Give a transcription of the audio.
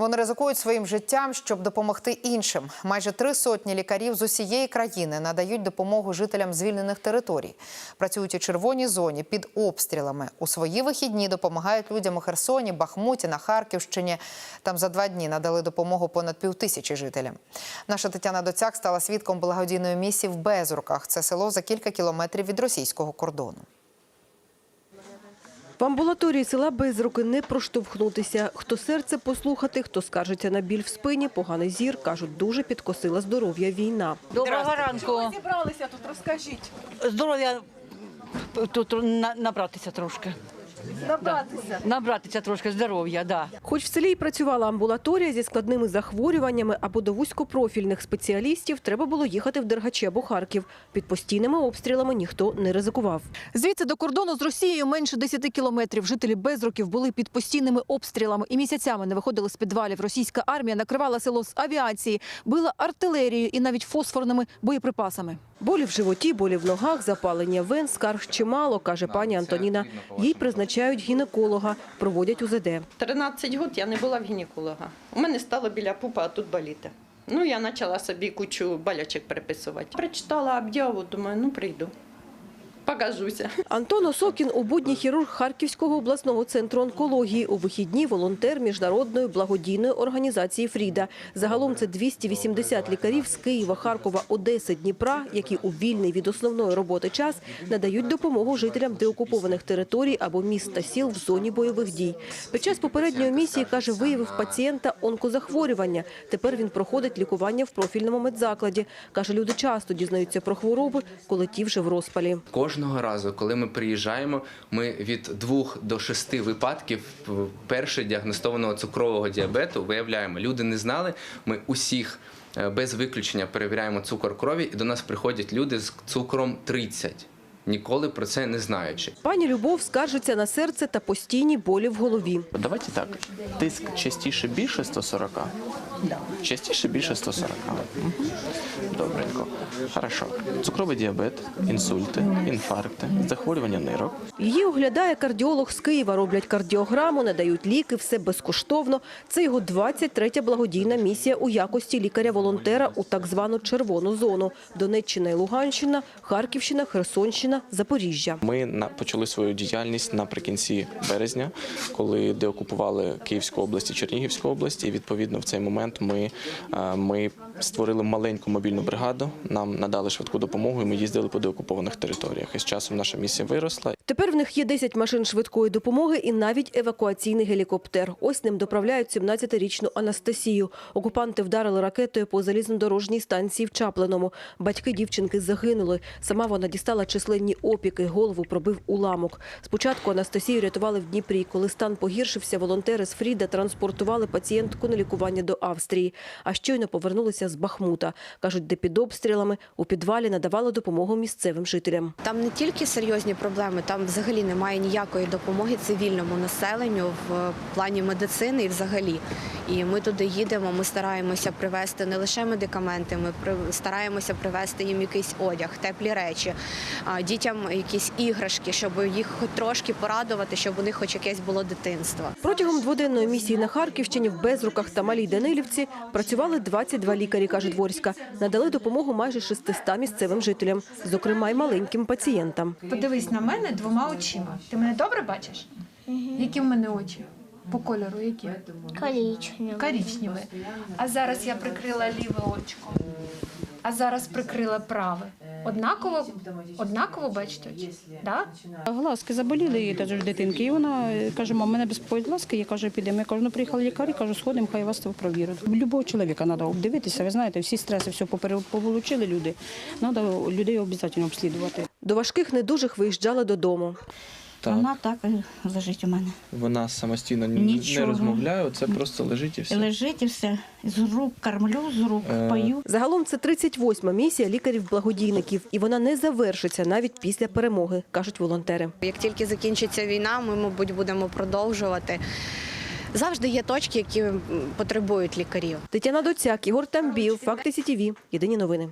Вони ризикують своїм життям, щоб допомогти іншим. Майже три сотні лікарів з усієї країни надають допомогу жителям звільнених територій. Працюють у червоній зоні під обстрілами. У свої вихідні допомагають людям у Херсоні, Бахмуті, на Харківщині. Там за два дні надали допомогу понад півтисячі жителям. Наша Тетяна Доцяк стала свідком благодійної місії в Безруках. Це село за кілька кілометрів від російського кордону. В амбулаторії села без руки не проштовхнутися. Хто серце послухати, хто скаржиться на біль в спині, поганий зір, кажуть, дуже підкосила здоров'я війна. Доброго ранку. Зібралися тут, розкажіть. Здоров'я тут набратися трошки. Набратися. Набратися трошки здоров'я, да. Хоч в селі й працювала амбулаторія зі складними захворюваннями або до вузькопрофільних спеціалістів, треба було їхати в Дергачі або Харків. Під постійними обстрілами ніхто не ризикував. Звідси до кордону з Росією менше 10 кілометрів. Жителі Безруків були під постійними обстрілами і місяцями не виходили з підвалів. Російська армія накривала село з авіації, била артилерією і навіть фосфорними боєприпасами. Болі в животі, болі в ногах, запалення вен, скарг чимало, каже пані Антоніна. Їй призначають гінеколога, проводять УЗД. 13 років я не була в гінеколога. У мене стало біля пупа, а тут боліти. Ну, я почала собі кучу болячок переписувати. Прочитала об'яву, думаю, ну прийду. Покажуся. Антон Осокін у будні хірург Харківського обласного центру онкології. У вихідні волонтер міжнародної благодійної організації «Фріда». Загалом це 280 лікарів з Києва, Харкова, Одеси, Дніпра, які у вільний від основної роботи час надають допомогу жителям деокупованих територій або міст та сіл в зоні бойових дій. Під час попередньої місії, каже, виявив пацієнта онкозахворювання. Тепер він проходить лікування в профільному медзакладі. Каже, люди часто дізнаються про хвороби, коли ті вже в розпалі. Кожного разу, коли ми приїжджаємо, ми від двох до шести випадків перше діагностованого цукрового діабету виявляємо. Люди не знали. Ми усіх е, без виключення перевіряємо цукор крові, і до нас приходять люди з цукром 30, ніколи про це не знаючи. Пані Любов скаржиться на серце та постійні болі в голові. Давайте так. Тиск частіше більше 140? Частіше більше 140. Мгм. Добренько. Хорошо. Цукровий діабет, інсульти, інфаркти, захворювання нирок. Її оглядає кардіолог з Києва, роблять кардіограму, надають ліки, все безкоштовно. Це його 23-я благодійна місія у якості лікаря-волонтера у так звану червону зону. Донеччина і Луганщина, Харківщина, Херсонщина, Запоріжжя. Ми почали свою діяльність наприкінці березня, коли деокупували Київську область і Чернігівську область. І відповідно в цей момент ми, е, ми створили маленьку мобільну бригаду. Нам надали швидку допомогу, і ми їздили по деокупованих територіях. І з часом наша місія виросла. Тепер в них є 10 машин швидкої допомоги і навіть евакуаційний гелікоптер. Ось ним доправляють 17-річну Анастасію. Окупанти вдарили ракетою по залізнодорожній станції в Чаплиному. Батьки дівчинки загинули. Сама вона дістала численні опіки, голову пробив уламок. Спочатку Анастасію рятували в Дніпрі. Коли стан погіршився, волонтери з Фріда транспортували пацієнтку на лікування до Австрії. А щойно повернулися з Бахмута. Кажуть, де під обстрілами у підвалі надавали допомогу місцевим жителям. Там не тільки серйозні проблеми, там взагалі немає ніякої допомоги цивільному населенню в плані медицини і взагалі. І ми туди їдемо. Ми стараємося привезти не лише медикаменти, ми стараємося привезти їм якийсь одяг, теплі речі, дітям якісь іграшки, щоб їх хоч трошки порадувати, щоб у них хоч якесь було дитинство. Протягом дводенної місії на Харківщині в Безруках та Малій Данилівці працювали 22 лікарі, каже Дворська. Надали допомогу майже 600 місцевим жителям, зокрема й маленьким пацієнтам. Подивись на мене двома очима. Ти мене добре бачиш? Які в мене очі? По кольору які? Коричневый. Коричневі. А зараз я прикрила ліве очко. А зараз прикрила праве. Однаково, однаково бачите очі? Да? Глазки заболіли її теж дитинки. І вона е, каже, мама, мене безпокоїть глазки. Я кажу, підемо. Я кажу, ну приїхали лікарі, кажу, сходимо, хай вас там провірять. Любого чоловіка треба обдивитися. Ви знаєте, всі стреси, все попереповолучили люди. Треба людей обов'язково обслідувати. До важких недужих виїжджали додому. Так. Вона так і лежить у мене. Вона самостійно н- не розмовляє, це просто лежить і все. Лежить і все. З рук кормлю, з рук Е, пою. Загалом це 38-ма місія лікарів-благодійників, і вона не завершиться навіть після перемоги, кажуть волонтери. Як тільки закінчиться війна, ми, мабуть, будемо продовжувати. Завжди є точки, які потребують лікарів. Тетяна Доцяк, Ігор Тамбів, Факти СІТІВІ. Єдині новини.